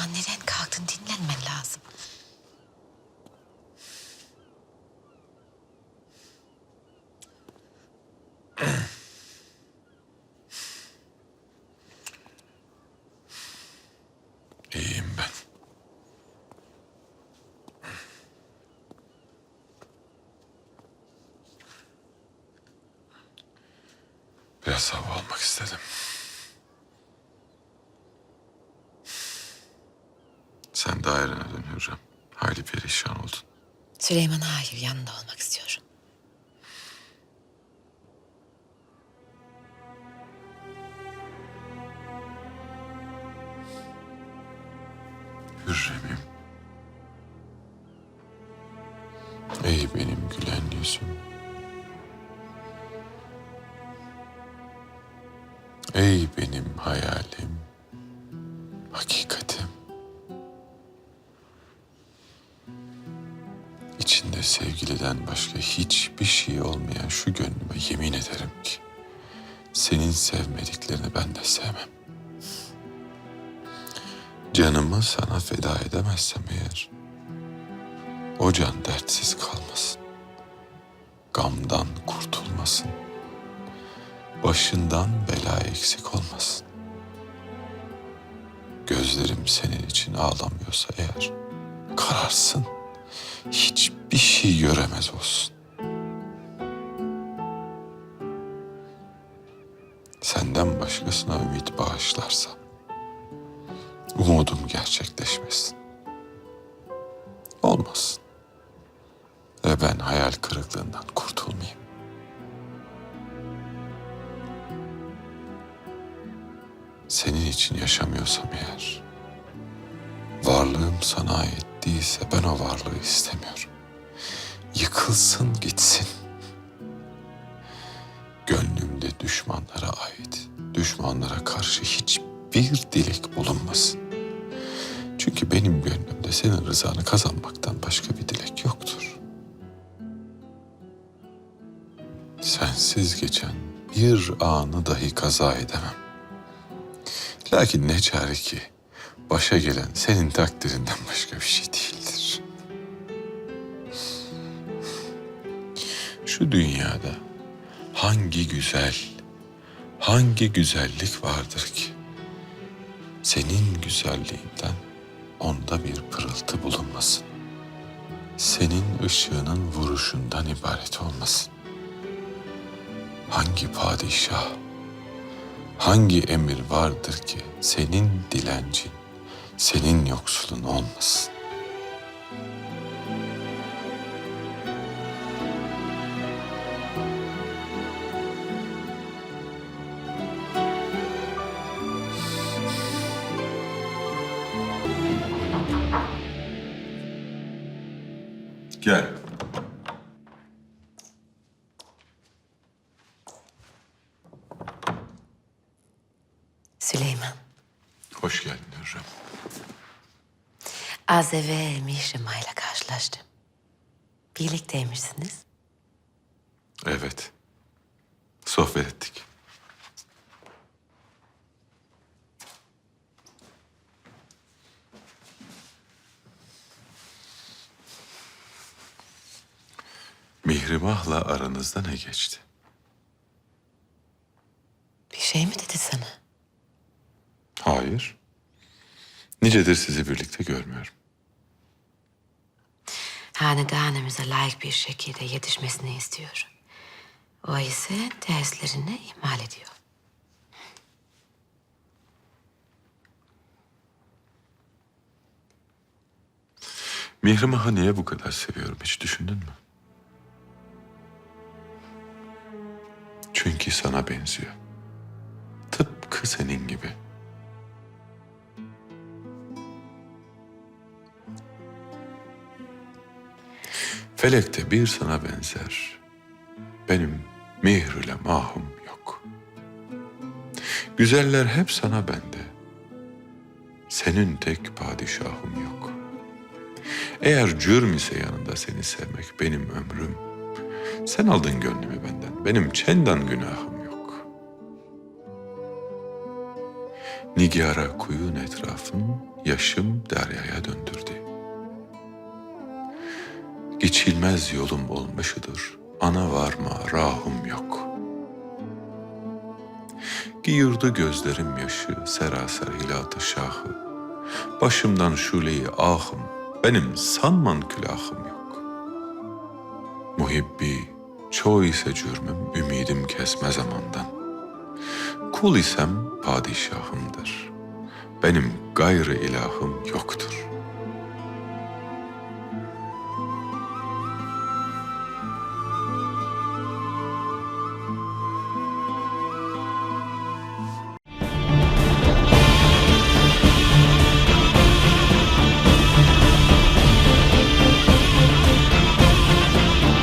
zaman neden kalktın dinlenmen lazım. İyiyim ben. Biraz hava almak istedim. Süleyman hayır yanında olmak istiyorum. Hürrem'im. Ey benim gülen yüzüm. Ey benim hayalim. Hakikatim. İçinde sevgiliden başka hiçbir şey olmayan şu gönlüme yemin ederim ki senin sevmediklerini ben de sevmem. Canımı sana feda edemezsem eğer, o can dertsiz kalmasın. Gamdan kurtulmasın. Başından bela eksik olmasın. Gözlerim senin için ağlamıyorsa eğer, kararsın. Hiçbir şey göremez olsun. Senden başkasına ümit bağışlarsam, umudum gerçekleşmesin. Olmasın. Ve ben hayal kırıklığından kurtulmayayım. Senin için yaşamıyorsam eğer, varlığım sana ait değilse ben o varlığı istemiyorum. Yıkılsın gitsin. Gönlümde düşmanlara ait, düşmanlara karşı hiçbir dilek bulunmasın. Çünkü benim gönlümde senin rızanı kazanmaktan başka bir dilek yoktur. Sensiz geçen bir anı dahi kaza edemem. Lakin ne çare ki başa gelen senin takdirinden başka bir şey değildir. Şu dünyada hangi güzel, hangi güzellik vardır ki senin güzelliğinden onda bir pırıltı bulunmasın. Senin ışığının vuruşundan ibaret olmasın. Hangi padişah, hangi emir vardır ki senin dilencin, senin yoksulun olmasın? Gel. Süleyman, Hoş geldin Hürrem. az evvel Mihrimah ile karşılaştım. Birlikteymişsiniz. Evet. Sohbet ettik. Mihrimah'la aranızda ne geçti? Bir şey mi dedi sana? Hayır. Nicedir sizi birlikte görmüyorum. Hanedanımıza layık bir şekilde yetişmesini istiyor. O ise derslerini ihmal ediyor. Mihrimah'ı niye bu kadar seviyorum hiç düşündün mü? Çünkü sana benziyor. Tıpkı senin gibi. Felekte bir sana benzer. Benim Mihr ile mahum yok. Güzeller hep sana bende. Senin tek padişahım yok. Eğer cürm ise yanında seni sevmek benim ömrüm. Sen aldın gönlümü benden. Benim çendan günahım yok. Nigara kuyun etrafın yaşım deryaya döndürdü. Geçilmez yolum olmuşudur, ana varma rahım yok. Giyirdi gözlerim yaşı, seraser hilatı şahı. Başımdan şuleyi ahım, benim sanman külahım yok. Muhibbi, çoğu ise cürmüm, ümidim kesme zamandan. Kul isem padişahımdır. Benim gayrı ilahım yoktur.